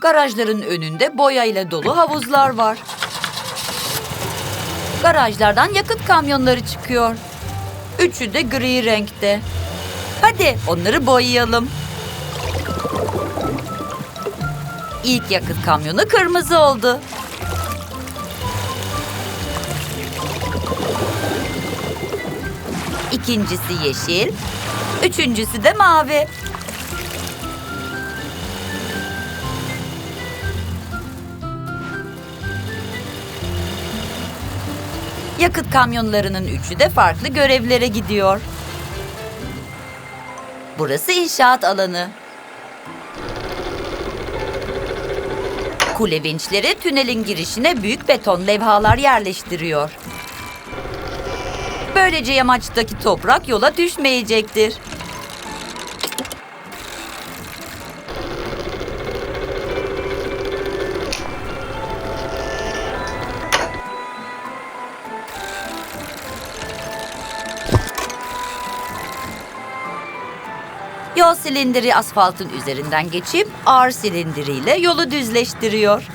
Garajların önünde boya ile dolu havuzlar var. Garajlardan yakıt kamyonları çıkıyor. Üçü de gri renkte. Hadi onları boyayalım. İlk yakıt kamyonu kırmızı oldu. İkincisi yeşil, üçüncüsü de mavi. Yakıt kamyonlarının üçü de farklı görevlere gidiyor. Burası inşaat alanı. Kule vinçleri tünelin girişine büyük beton levhalar yerleştiriyor. Böylece yamaçtaki toprak yola düşmeyecektir. Yol silindiri asfaltın üzerinden geçip ağır silindiriyle yolu düzleştiriyor.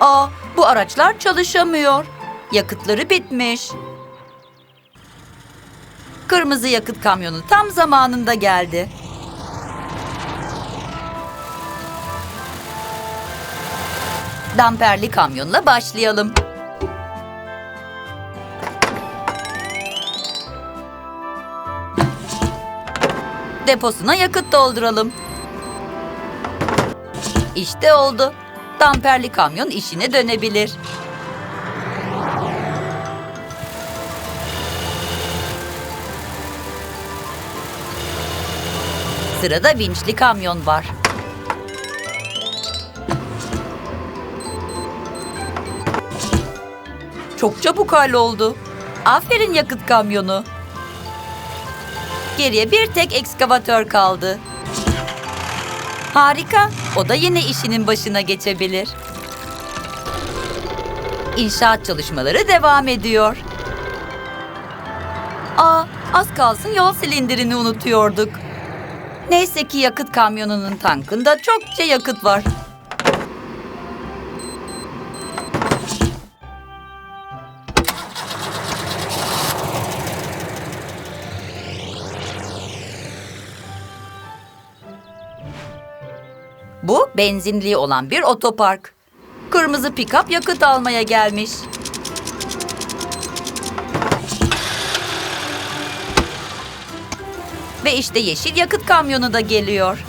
Aa, bu araçlar çalışamıyor. Yakıtları bitmiş. Kırmızı yakıt kamyonu tam zamanında geldi. Damperli kamyonla başlayalım. Deposuna yakıt dolduralım. İşte oldu. Damperli kamyon işine dönebilir. Sırada vinçli kamyon var. Çok çabuk halloldu. Aferin yakıt kamyonu. Geriye bir tek ekskavatör kaldı. Harika. O da yine işinin başına geçebilir. İnşaat çalışmaları devam ediyor. Aa, az kalsın yol silindirini unutuyorduk. Neyse ki yakıt kamyonunun tankında çokça yakıt var. Bu benzinliği olan bir otopark. Kırmızı pikap yakıt almaya gelmiş. Ve işte yeşil yakıt kamyonu da geliyor.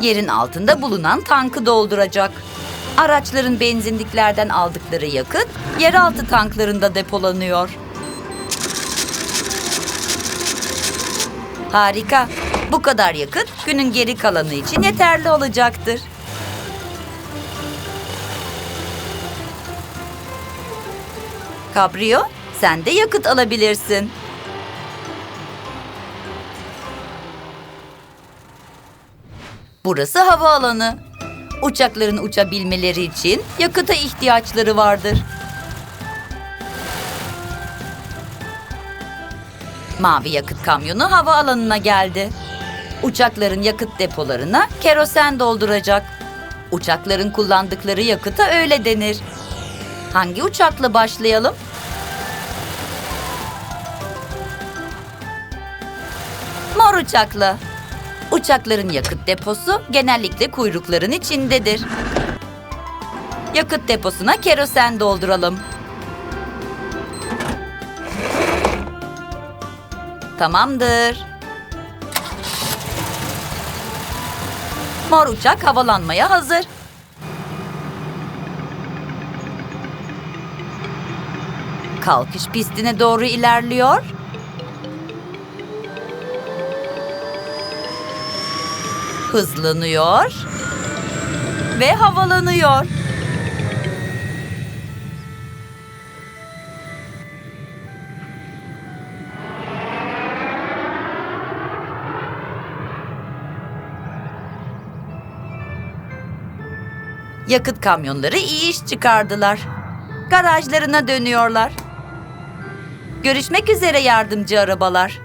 Yerin altında bulunan tankı dolduracak. Araçların benzinliklerden aldıkları yakıt yeraltı tanklarında depolanıyor. Harika. Bu kadar yakıt günün geri kalanı için yeterli olacaktır. Cabrio, sen de yakıt alabilirsin. Burası havaalanı. Uçakların uçabilmeleri için yakıta ihtiyaçları vardır. Mavi yakıt kamyonu havaalanına geldi. Uçakların yakıt depolarına kerosen dolduracak. Uçakların kullandıkları yakıta öyle denir. Hangi uçakla başlayalım? Mor uçakla. Uçakların yakıt deposu genellikle kuyrukların içindedir. Yakıt deposuna kerosen dolduralım. Tamamdır. Mor uçak havalanmaya hazır. kalkış pistine doğru ilerliyor. Hızlanıyor ve havalanıyor. Yakıt kamyonları iyi iş çıkardılar. Garajlarına dönüyorlar. Görüşmek üzere yardımcı arabalar.